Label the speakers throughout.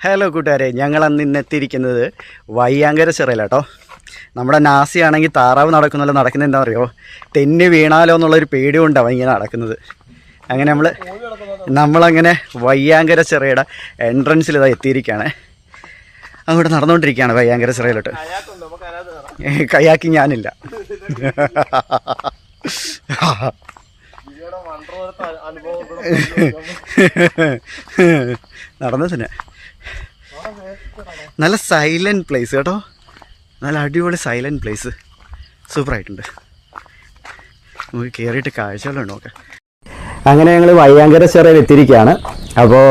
Speaker 1: Hello കൂട്ടുകാരെ. ഞങ്ങൾ അന്ന് ഇന്ന് എത്തിയിരിക്കുന്നത് വയ്യാങ്കര ചിറയിലാട്ടോ നമ്മുടെ നാസി ആണെങ്കിൽ താറാവ് നടക്കുന്നല്ലോ നടക്കുന്നത് എന്താ പറയുക തെന്നി വീണാലോ എന്നുള്ളൊരു പേടി കൊണ്ടാണ് ഇങ്ങനെ നടക്കുന്നത്. അങ്ങനെ നമ്മൾ നമ്മളങ്ങനെ വയ്യാങ്കര ചിറയുടെ എൻട്രൻസിൽ ഇതാ എത്തിയിരിക്കുകയാണ് അങ്ങോട്ട് നടന്നുകൊണ്ടിരിക്കുകയാണ് വയ്യാങ്കര ചിറയിലോട്ട് കയാക്കി ഞാനില്ല. നടന്നു തന്നെ നല്ല സൈലന്റ് പ്ലേസ് കേട്ടോ. നല്ല അടിപൊളി സൈലന്റ് പ്ലേസ് സൂപ്പറായിട്ടുണ്ട് നമുക്ക് കയറിയിട്ട് കാഴ്ചകളുണ്ട് നോക്കാം. അങ്ങനെ ഞങ്ങൾ വയ്യാങ്കര ചെറിയിൽ എത്തിയിരിക്കുകയാണ്. അപ്പോൾ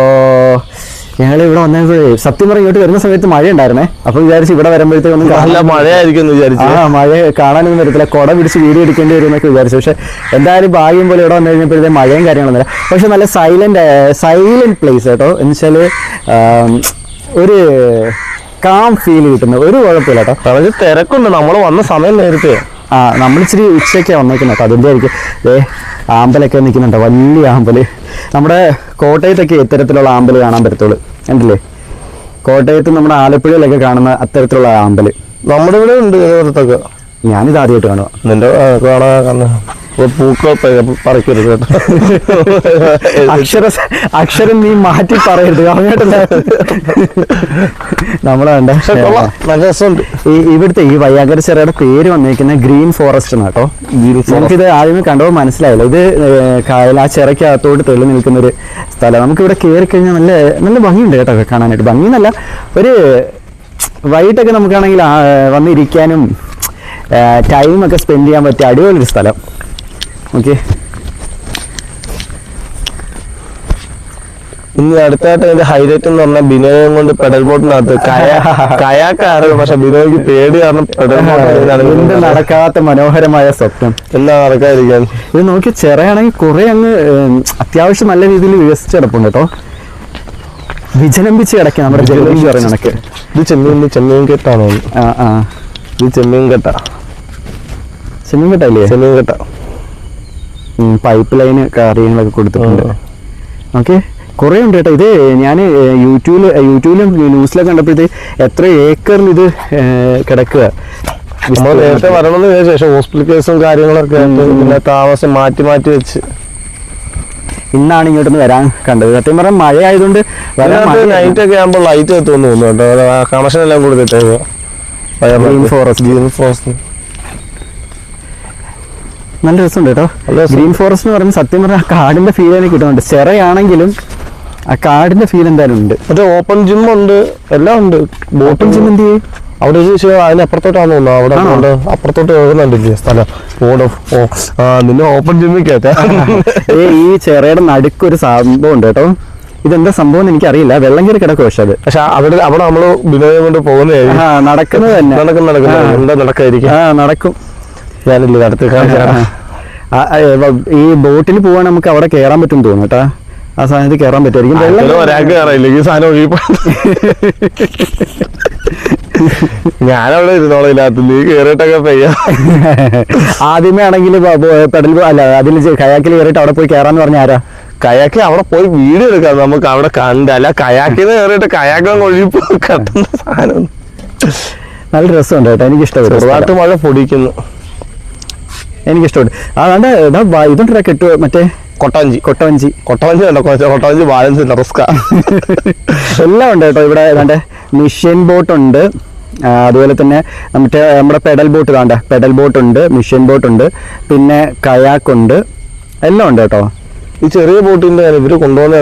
Speaker 1: ഞങ്ങൾ ഇവിടെ വന്നപ്പോഴേ സത്യം പറഞ്ഞ ഇങ്ങോട്ട് വരുന്ന സമയത്ത് മഴ ഉണ്ടായിരുന്നേ അപ്പം വിചാരിച്ച് ഇവിടെ വരുമ്പോഴത്തേക്കൊന്നും
Speaker 2: നല്ല മഴയായിരിക്കും എന്ന് വിചാരിച്ചു.
Speaker 1: ആ മഴ കാണാനൊന്നും വരത്തില്ല. കുട പിടിച്ച് വീഡിയോ എടുക്കേണ്ടി വരും എന്നൊക്കെ വിചാരിച്ചു. പക്ഷെ എന്തായാലും ഭാഗ്യം പോലെ ഇവിടെ വന്നു കഴിഞ്ഞപ്പോഴത്തെ മഴയും കാര്യങ്ങളൊന്നുമില്ല. പക്ഷെ നല്ല സൈലന്റ് സൈലന്റ് പ്ലേസ് കേട്ടോ. എന്ന് വെച്ചാൽ ആം, ഒരു കാം ഫീൽ കിട്ടുന്ന ഒരു കുഴപ്പമില്ല കേട്ടോ
Speaker 2: അതായത് തിരക്കുണ്ട്. നമ്മൾ വന്ന സമയം നേരത്തെ.
Speaker 1: ആ നമ്മൾ ഇച്ചിരി ഉച്ചയ്ക്കാണ് വന്നേക്കുന്നത് കേട്ടോ അതിന്റെ ആയിരിക്കും ഏ ആമ്പലൊക്കെ നിൽക്കുന്നുണ്ട് വലിയ ആമ്പൽ. നമ്മുടെ കോട്ടയത്തൊക്കെ ഇത്തരത്തിലുള്ള ആമ്പൽ കാണാൻ പറ്റത്തുള്ളൂ. കണ്ടില്ലേ? കോട്ടയത്ത് നമ്മുടെ ആലപ്പുഴയിലൊക്കെ കാണുന്ന അത്തരത്തിലുള്ള ആമ്പൽ
Speaker 2: നമ്മുടെ ഇവിടെ ഉണ്ട്
Speaker 1: ഞാനിത് ആദ്യമായിട്ട് കാണുക
Speaker 2: നിന്റെ ആ, കാണാ കാണാ. ഒരു പൂക്കൾ പറിക്കരുത്
Speaker 1: അക്ഷര അക്ഷരം നീ മാറ്റി പറയരുത്. പറഞ്ഞിട്ടില്ല നമ്മളെ വേണ്ട
Speaker 2: നല്ല രസമുണ്ട്.
Speaker 1: ഈ ഇവിടുത്തെ ഈ വയ്യാകര ചെറിയുടെ പേര് വന്നിരിക്കുന്ന ഗ്രീൻ ഫോറസ്റ്റ് എന്നാണ് കേട്ടോ. നമുക്കിത് ആദ്യമേ കണ്ടപ്പോൾ മനസ്സിലായില്ല. ഇത് കായൽ ആ ചിറയ്ക്കകത്തോട്ട് തെളി നിൽക്കുന്ന ഒരു സ്ഥലം. നമുക്ക് ഇവിടെ കയറി കഴിഞ്ഞാൽ നല്ല നല്ല ഭംഗിയുണ്ട് കേട്ടോ കാണാനായിട്ട്. ഭംഗി എന്നല്ല ഒരു വൈകിട്ടൊക്കെ നമുക്കാണെങ്കിൽ വന്നിരിക്കാനും ടൈമൊക്കെ സ്പെൻഡ് ചെയ്യാൻ പറ്റിയ അടിപൊളി ഒരു സ്ഥലം. ഓക്കെ.
Speaker 2: ഇനി അടുത്തായിട്ട് എന്റെ ഹൈലൈറ്റ് എന്ന് പറഞ്ഞാൽ ബിനോയും കൊണ്ട് പെഡൽ ബോട്ടിനകത്ത് കയാക്കാറ് പക്ഷെ ബിനോയ്ക്ക് പേടി കാരണം പെഡൽ ബോട്ട്
Speaker 1: നടക്കാത്ത മനോഹരമായ സ്വപ്നം.
Speaker 2: എന്താ നടക്കാതിരിക്കാൻ?
Speaker 1: ഇത് നോക്കി ചെറിയാണെങ്കിൽ കുറെ അങ്ങ് അത്യാവശ്യം നല്ല രീതിയിൽ വികസിച്ച് കിടപ്പുണ്ട് കേട്ടോ. വിജനമ്പിച്ച് കിടക്കുക നമ്മുടെ ജലബിച്ച് പറയുന്ന കണക്ക്.
Speaker 2: ഇത് ചെമ്മീൻ ചെമ്മീൻ കെട്ടാണോ
Speaker 1: ആ ആ.
Speaker 2: ഇത് ചെമ്മീൻ കെട്ട.
Speaker 1: ചെമ്മീൻ കേട്ടല്ലേ
Speaker 2: ചെമ്മീൻ കെട്ട.
Speaker 1: പൈപ്പ് ലൈന് കാര്യങ്ങളൊക്കെ കൊടുത്തിട്ടുണ്ട്. ഓക്കെ കുറേ ഉണ്ട് കേട്ടോ. ഇത് ഞാൻ യൂട്യൂബിൽ യൂട്യൂബിലും ന്യൂസിലൊക്കെ കണ്ടപ്പോഴത്തേക്ക് എത്ര ഏക്കറിൽ ഇത് കിടക്കുക?
Speaker 2: നമ്മൾ നേരത്തെ വരണമെന്ന് പക്ഷെ ഹോസ്പിറ്റൽ കേസും കാര്യങ്ങളൊക്കെ പിന്നെ താമസം മാറ്റി മാറ്റി വെച്ച്.
Speaker 1: ഇന്നാണ് ഇങ്ങോട്ടൊന്ന് വരാൻ കണ്ടത്. സത്യം പറഞ്ഞാൽ മഴ ആയതുകൊണ്ട്
Speaker 2: നൈറ്റ് ഒക്കെ ആകുമ്പോൾ ലൈറ്റ് എത്തുമെന്ന് തോന്നുന്നു കേട്ടോ. കണക്ഷൻ എല്ലാം
Speaker 1: കൊടുത്തിട്ടേ
Speaker 2: ഫോറസ്റ്റ് ഫോറസ്റ്റ്
Speaker 1: നല്ല രസമുണ്ട് കേട്ടോ. ഗ്രീൻ ഫോറസ്റ്റ് എന്ന് പറയുമ്പോൾ സത്യം പറഞ്ഞാൽ ആ കാടിന്റെ ഫീൽ എനിക്ക് കിട്ടുന്നുണ്ട്. ചെറയാണെങ്കിലും ആ കാടിന്റെ ഫീൽ എന്തായാലും ഉണ്ട്.
Speaker 2: മറ്റേ ഓപ്പൺ ജിം ഉണ്ട് എല്ലാം ഉണ്ട്.
Speaker 1: ഓപ്പൺ ജിം എന്ത് ചെയ്യും?
Speaker 2: അവിടെ അതിനപ്പുറത്തോട്ടാന്ന് തോന്നുന്നു. അവിടെ. അപ്പുറത്തോട്ട് പോകുന്നുണ്ടില്ലേ സ്ഥലം. ഓഫ് ഓ ആ നിന്നെ ഓപ്പൺ ജിമ്മിൽ
Speaker 1: ഏ ഈ ചെറയുടെ നടുക്ക് ഒരു സംഭവം ഉണ്ട് കേട്ടോ. ഇതെന്താ സംഭവം എന്ന് എനിക്കറിയില്ല. വെള്ളം കയറി കിടക്കും പക്ഷെ അത്.
Speaker 2: പക്ഷെ അവിടെ അവിടെ നമ്മൾ വിനോദം കൊണ്ട് പോകുന്നതായിരിക്കും.
Speaker 1: നടക്കുന്നത് തന്നെ.
Speaker 2: നടക്കും നടക്കും. എന്താ നടക്കായിരിക്കും
Speaker 1: ആ നടക്കും.
Speaker 2: ഞാനില്ല അടുത്ത് കാണിച്ചാ
Speaker 1: ആ, ആ, ഏ, വ- ഈ ബോട്ടിൽ പോവാൻ നമുക്ക് അവിടെ കയറാൻ പറ്റും തോന്നുന്നു കേട്ടാ. ആ സാധനത്തിൽ കയറാൻ പറ്റുമായിരിക്കും. വെള്ളം
Speaker 2: ഒരാൾക്ക് സാധനം ഒഴുകി ഞാനവിടെ ഇരുന്നോളാം ഇതിനകത്ത്. നീ കയറിയിട്ടൊക്കെ പെയ്യാ.
Speaker 1: ആദ്യമേ ആണെങ്കിൽ പെടൽ അല്ല അതിൽ കയാക്കിൽ കയറിയിട്ട് അവിടെ പോയി കയറാന്ന് പറഞ്ഞ ആരാ?
Speaker 2: കയാക്കി അവിടെ പോയി വീഡിയോ എടുക്കാം. നമുക്ക് അവിടെ കണ്ടല്ല അല്ല കയാക്കിന്ന് കയറിയിട്ട് കയാക്കം ഒഴിപ്പോ കട്ടുന്ന സാധനം.
Speaker 1: നല്ല രസമുണ്ട് കേട്ടോ. എനിക്ക് ഇഷ്ടപ്പെട്ടു
Speaker 2: ചെറുതായിട്ട് മഴ പൊടിക്കുന്നു.
Speaker 1: എനിക്ക് ഇഷ്ടപ്പെട്ടു അതാണ്ട് ഇതാ വ- കെട്ടു മറ്റേ
Speaker 2: കൊട്ടവഞ്ചി.
Speaker 1: കൊട്ടവഞ്ചി.
Speaker 2: കൊട്ടവഞ്ചി അല്ല കൊട്ടാഞ്ചി ബാലൻസ് ഇല്ല റിസ്ക
Speaker 1: എല്ലാം ഉണ്ട് കേട്ടോ ഇവിടെ ഏതാണ്ട് മിഷ്യൻ ബോട്ട് ഉണ്ട്. അതുപോലെ തന്നെ മറ്റേ നമ്മുടെ പെഡൽ ബോട്ട് വേണ്ട പെഡൽ ബോട്ട് ഉണ്ട് മിഷ്യൻ ബോട്ട് ഉണ്ട് പിന്നെ കയാക്ക് ഉണ്ട് എല്ലാം ഉണ്ട് കേട്ടോ.
Speaker 2: ഈ ചെറിയ ബോട്ടിന്റെ ഇവർ കൊണ്ടുപോകുന്ന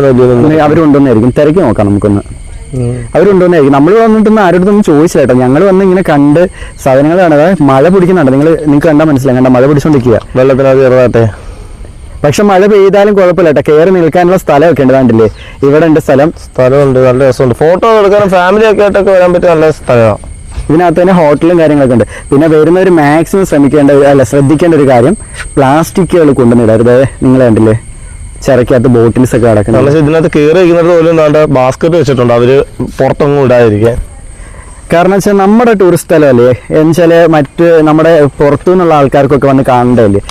Speaker 1: അവർ കൊണ്ടുവന്നായിരിക്കും തിരക്കി നോക്കാം നമുക്കൊന്ന്. അവരുണ്ടോന്നായിരിക്കും നമ്മൾ വന്നിട്ടൊന്നും ആരോടൊന്നും ചോദിച്ചില്ല കേട്ടോ. ഞങ്ങൾ വന്ന് ഇങ്ങനെ കണ്ട് സാധനങ്ങൾ കാണാതെ മഴ പിടിക്കുന്നുണ്ട്. നിങ്ങൾ നിങ്ങൾക്ക് കണ്ടാൽ മനസ്സിലായി. കണ്ട മഴ പിടിച്ചോണ്ടിരിക്കുക
Speaker 2: വെള്ളത്തിനകത്ത് ചെറുതാട്ടെ
Speaker 1: പക്ഷെ മഴ പെയ്താലും കുഴപ്പമില്ല കേട്ടോ. കയറി നിൽക്കാനുള്ള സ്ഥലമൊക്കെ ഉണ്ട് കണ്ടില്ലേ? ഇവിടെ ഉണ്ട് സ്ഥലം.
Speaker 2: സ്ഥലമുണ്ട്. നല്ല രസമുണ്ട്. ഫോട്ടോ എടുക്കാനും ഫാമിലി ഒക്കെ ആയിട്ടൊക്കെ വരാൻ പറ്റിയ നല്ല സ്ഥലമാണ്
Speaker 1: ഇതിനകത്ത് തന്നെ ഹോട്ടലും കാര്യങ്ങളൊക്കെ ഉണ്ട്. പിന്നെ വരുന്നവർ മാക്സിമം ശ്രമിക്കേണ്ട അല്ല ശ്രദ്ധിക്കേണ്ട ഒരു കാര്യം പ്ലാസ്റ്റിക്കുകൾ കൊണ്ടുവന്നിടരുത് നിങ്ങൾ കണ്ടില്ലേ? ചിറക്കകത്ത് ബോട്ടിൽസ് ഒക്കെ കിടക്കുന്നത്.
Speaker 2: പക്ഷേ ഇതിനകത്ത് കയറി വയ്ക്കുന്നത് പോലും എന്താണ്ട് ബാസ്ക്കറ്റ് വെച്ചിട്ടുണ്ട്. അവർ പുറത്തൊന്നും ഇടാതിരിക്കാൻ.
Speaker 1: കാരണം വെച്ചാൽ നമ്മുടെ ടൂറിസ്റ്റ് സ്ഥലമല്ലേ എന്നുവെച്ചാൽ മറ്റ് നമ്മുടെ പുറത്തു നിന്നുള്ള ആൾക്കാർക്കൊക്കെ വന്ന് കാണണ്ടല്ലേ?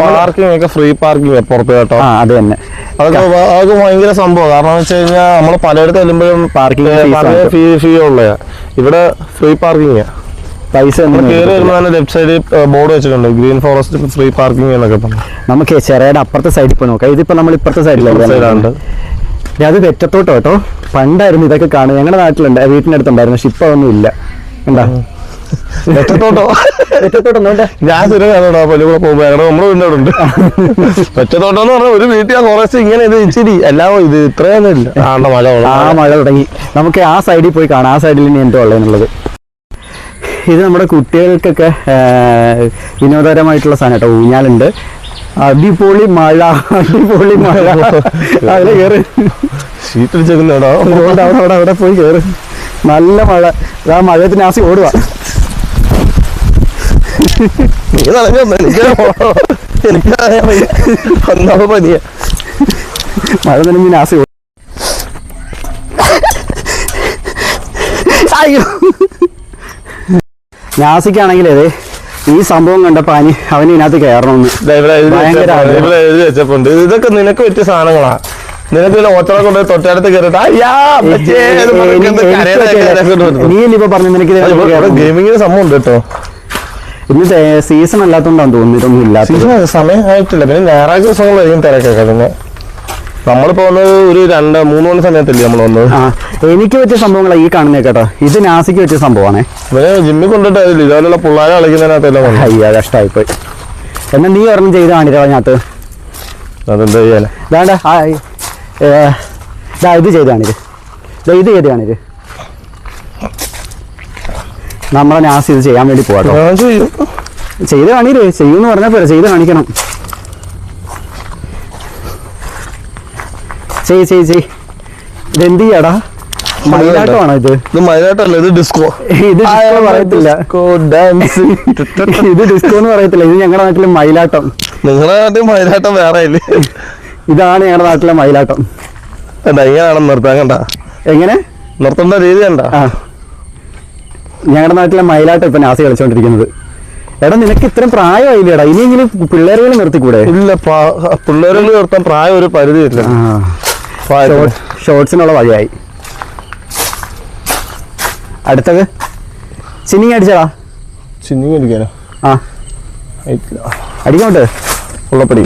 Speaker 2: പാർക്കിംഗ് ഒക്കെ ഫ്രീ പാർക്കിംഗ് പുറത്ത് കേട്ടോ.
Speaker 1: ആ അത് തന്നെ.
Speaker 2: അതൊക്കെ ഭയങ്കര സംഭവം. കാരണം വെച്ച് കഴിഞ്ഞാൽ നമ്മൾ പലയിടത്ത് ചെല്ലുമ്പോഴും
Speaker 1: പാർക്കിംഗ്
Speaker 2: ഫീ ഉള്ളതാ ഇവിടെ ഫ്രീ പാർക്കിംഗ്
Speaker 1: പൈസ
Speaker 2: കയറി
Speaker 1: മേടിക്കത്തില്ല.
Speaker 2: വരുമ്പോൾ തന്നെ ലെഫ്റ്റ് സൈഡിൽ ബോർഡ് വെച്ചിട്ടുണ്ട്. ഗ്രീൻ ഫോറസ്റ്റ് ഫ്രീ പാർക്കിംഗ് എന്നൊക്കെ പറഞ്ഞു.
Speaker 1: നമുക്ക് ചെറിയുടെ അപ്പുറത്തെ സൈഡിൽ പോയി നോക്കാം. ഇതിപ്പോ നമ്മൾ ഇപ്പുറത്തെ
Speaker 2: സൈഡിലാണ്
Speaker 1: അത് വെറ്റത്തോട്ടോ കേട്ടോ. പണ്ടായിരുന്നു ഇതൊക്കെ കാണുക ഞങ്ങളുടെ നാട്ടിലുണ്ട്. വീട്ടിനടുത്തുണ്ടായിരുന്നു പക്ഷെ ഇപ്പൊ ഒന്നും ഇല്ല.
Speaker 2: വെറ്റത്തോട്ടോ ഞാൻ പോകുമ്പോ ഞങ്ങളുടെ നമ്മുടെ ഉണ്ട്. വെറ്റത്തോട്ടം എന്ന് പറഞ്ഞാൽ ഒരു വീട്ടിൽ ആ ഫോറസ്റ്റ് ഇങ്ങനെ ഇത് ഇച്ചിരി എല്ലാം ഇത് ഇത്രയൊന്നും ഇല്ല. ആണ്ട മഴ
Speaker 1: ആ മഴ തുടങ്ങി. നമുക്ക് ആ സൈഡിൽ പോയി കാണാം. ആ സൈഡിൽ ഇനി എന്തോ ഉള്ളതെന്നുള്ളത്. ഇത് നമ്മുടെ കുട്ടികൾക്കൊക്കെ വിനോദകരമായിട്ടുള്ള സാധനം കേട്ടോ. ഊഞ്ഞാലുണ്ട്. അടിപൊളി മഴ അടിപൊളി മഴ. അതിൽ കയറി
Speaker 2: ഷീറ്റ് അടിച്ചേക്കുന്നോ
Speaker 1: അവിടെ അവിടെ അവിടെ പോയി കയറി നല്ല മഴ. ആ മഴയത്തിന് ആസി ഓടുക
Speaker 2: നീ നടന്നു വയ്യ. ഒന്നാമത് പനിയാ.
Speaker 1: മഴ നനഞ്ഞ് നാസി ഓടും. അയ്യോ. നാസിക്കാണെങ്കിൽ അതെ ഈ സംഭവം കണ്ടപ്പോ അനി അവന് ഇതിനകത്ത് കയറണമെന്ന്.
Speaker 2: വെച്ചപ്പോണ്ട്. ഇതൊക്കെ നിനക്ക് പറ്റിയ സാധനങ്ങളാ. നിനക്ക് ഓച്ചറ കൊണ്ട് തൊട്ടടുത്ത് കയറിട്ട് അയ്യാ അമ്മച്ചേ എന്ന് പറഞ്ഞിട്ട് എന്ത് കരയുന്ന കേൾക്കാൻ കൊണ്ട് വരുന്നു.
Speaker 1: നീ ഇപ്പൊ പറഞ്ഞു നിനക്ക്.
Speaker 2: ഗെയിമിങ്ങിന് സംഭവം ഉണ്ട് കേട്ടോ
Speaker 1: ഇന്ന് സീസൺ അല്ലാത്തോണ്ടാന്ന് തോന്നുന്നു ഇതൊന്നും
Speaker 2: സീസൺ സമയം ആയിട്ടില്ല പിന്നെ ഞായറാഴ്ച ദിവസങ്ങളായിരിക്കും തിരക്കൊക്കെ. പിന്നെ നമ്മളിപ്പോ വന്നത് ഒരു രണ്ട് മൂന്ന് മണി സമയത്തല്ലേ നമ്മൾ വന്നത്?
Speaker 1: എനിക്ക് പറ്റിയ സംഭവങ്ങളാണ് ഈ കാണുന്നേ കേട്ടോ. ഇത് നാസിക്ക് പറ്റിയ സംഭവമാണ്.
Speaker 2: ഇവരെ ജിമ്മിൽ കൊണ്ടിട്ട് അതില്ല ഇതുപോലുള്ള പിള്ളേരെ കളിക്കുന്നതിനകത്തെല്ലാം
Speaker 1: അയ്യാ കഷ്ടമായിപ്പോയി എന്നാ നീ ഒരെണ്ണം ചെയ്ത് കാണിക്കാം അതിനകത്ത്?
Speaker 2: അതെന്താ ചെയ്യാനാ?
Speaker 1: വേണ്ട ഏ, ഇത് ചെയ്ത് കാണിര്. ദാ ഇത് ചെയ്ത് കാണിര്. നമ്മളെ നാസ് ഇത് ചെയ്യാൻ വേണ്ടി
Speaker 2: ചെയ്യും.
Speaker 1: ചെയ്ത് കാണിക്കേ ചെയ്യുന്നു പറഞ്ഞാൽ പോരാ ചെയ്ത് കാണിക്കണം. ചെയ് ചെയ് ചെയ് ഇതെന്ത് ചെയ്യാടാ? മയിലാട്ടമാണോ ഇത്?
Speaker 2: ഇത് ഇത് ഡിസ്കോ
Speaker 1: ഇത് ഡിസ്കോ പറയത്തില്ല.
Speaker 2: ഡാൻസ്
Speaker 1: ഇത് ഡിസ്കോ എന്ന് പറയത്തില്ല. ഇത് ഞങ്ങളുടെ നാട്ടിലെ മയിലാട്ടം.
Speaker 2: നിങ്ങളുടെ നാട്ടിൽ മയിലാട്ടം വേറെ
Speaker 1: ഇതാണ് ഞങ്ങളുടെ നാട്ടിലെ മയിലാട്ടം.
Speaker 2: കണ്ട ഇങ്ങനെയാണ് നിർത്താൻ കണ്ട.
Speaker 1: എങ്ങനെ?
Speaker 2: നിർത്തേണ്ട രീതി കണ്ട.
Speaker 1: ഞങ്ങളുടെ നാട്ടിലെ മയിലാട്ടം ഇപ്പൊ നാസി കളിച്ചോണ്ടിരിക്കുന്നത്. എടാ നിനക്ക് ഇത്രയും പ്രായമായില്ലേടാ? ഇനിയെങ്കിലും പിള്ളേരുകൾ നിർത്തിക്കൂടെ?
Speaker 2: ഇല്ല പിള്ളേരുകൾ നിർത്താൻ പ്രായം ഒരു പരിധി ഇല്ല.
Speaker 1: ഷോർട്സിനുള്ള വഴിയായി അടുത്തത്? ചിന്നിങ് അടിച്ചടാ
Speaker 2: ചിന്നിങ് അടിക്കാനോ?
Speaker 1: ആ. അടിക്കോട്ട്
Speaker 2: ഉള്ളപ്പടി.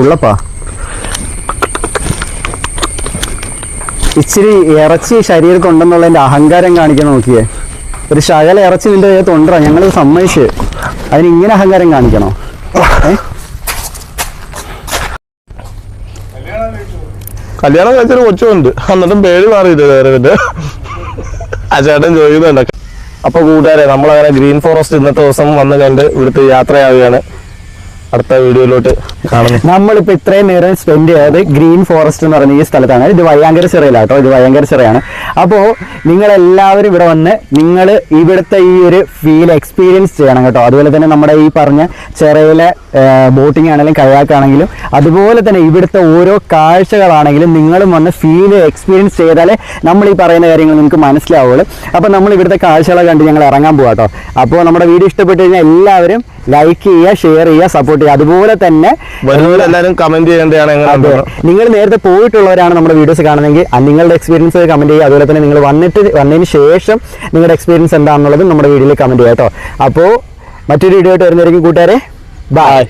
Speaker 1: ഉള്ളപ്പാ. ഇച്ചിരി ഇറച്ചി ശരീരത്തിൽ ഉണ്ടെന്നുള്ളതിന്റെ അഹങ്കാരം കാണിക്കാൻ നോക്കിയേ. ഒരു ശകല ഇറച്ചി നിന്റെ ദേഹത്ത് ഉണ്ടോ ഞങ്ങൾ സമ്മതിച്ച്. അതിന് ഇങ്ങനെ അഹങ്കാരം കാണിക്കണോ? ഏ?
Speaker 2: കല്യാണം കഴിച്ചൊരു കൊച്ചുണ്ട് എന്നിട്ടും പേര് വേറെ പിന്നെ ആ ചേട്ടൻ ചോദിക്കുന്നുണ്ട്. അപ്പൊ കൂട്ടുകാരെ നമ്മളങ്ങനെ ഗ്രീൻ ഫോറസ്റ്റ് ഇന്നത്തെ ദിവസം വന്ന് കണ്ട് ഇവിടുത്തെ യാത്രയാവുകയാണ്. അടുത്ത വീഡിയോയിലോട്ട് കാണുന്നു.
Speaker 1: നമ്മളിപ്പോ ഇത്രയും നേരം സ്പെൻഡ് ചെയ്യാതെ ഗ്രീൻ ഫോറസ്റ്റ് എന്ന് പറഞ്ഞ ഈ സ്ഥലത്താണ്. ഇത് വയ്യാങ്കര ചിറയിലാട്ടോ ഇത് വയ്യാങ്കര ചിറയാണ്. നിങ്ങൾ എല്ലാവരും ഇവിടെ വന്ന് നിങ്ങൾ ഇവിടുത്തെ ഈ ഒരു ഫീൽ എക്സ്പീരിയൻസ് ചെയ്യണം കേട്ടോ. അതുപോലെ തന്നെ നമ്മുടെ ഈ പറഞ്ഞ ചിറയിലെ ബോട്ടിംഗ് ആണെങ്കിലും കയാക്കാണെങ്കിലും അതുപോലെ തന്നെ ഇവിടുത്തെ ഓരോ കാഴ്ചകളാണെങ്കിലും നിങ്ങളും വന്ന് ഫീൽ എക്സ്പീരിയൻസ് ചെയ്താലേ നമ്മൾ ഈ പറയുന്ന കാര്യങ്ങൾ നിങ്ങൾക്ക് മനസ്സിലാവുള്ളൂ. അപ്പോൾ നമ്മൾ ഇവിടുത്തെ കാഴ്ചകളെ കണ്ട് ഞങ്ങൾ ഇറങ്ങാൻ പോവാട്ടോ അപ്പോൾ നമ്മുടെ വീഡിയോ ഇഷ്ടപ്പെട്ട് കഴിഞ്ഞാൽ എല്ലാവരും ലൈക്ക് ചെയ്യുക ഷെയർ ചെയ്യുക സപ്പോർട്ട് ചെയ്യുക. അതുപോലെ തന്നെ
Speaker 2: എല്ലാവരും കമന്റ് ചെയ്യേണ്ടതാണ്
Speaker 1: നിങ്ങൾ നേരത്തെ പോയിട്ടുള്ളവരാണ് നമ്മുടെ വീഡിയോസ് കാണുന്നതെങ്കിൽ നിങ്ങളുടെ എക്സ്പീരിയൻസ് കമന്റ് ചെയ്യുക. അതുപോലെ തന്നെ നിങ്ങൾ വന്നിട്ട് വന്നതിന് ശേഷം നിങ്ങളുടെ എക്സ്പീരിയൻസ് എന്താണെന്നുള്ളത് നമ്മുടെ വീഡിയോയിൽ കമന്റ് ചെയ്യാം കേട്ടോ. അപ്പോൾ മറ്റൊരു വീഡിയോ ആയിട്ട് വരുന്നതായിരിക്കും കൂട്ടുകാരെ. ബൈ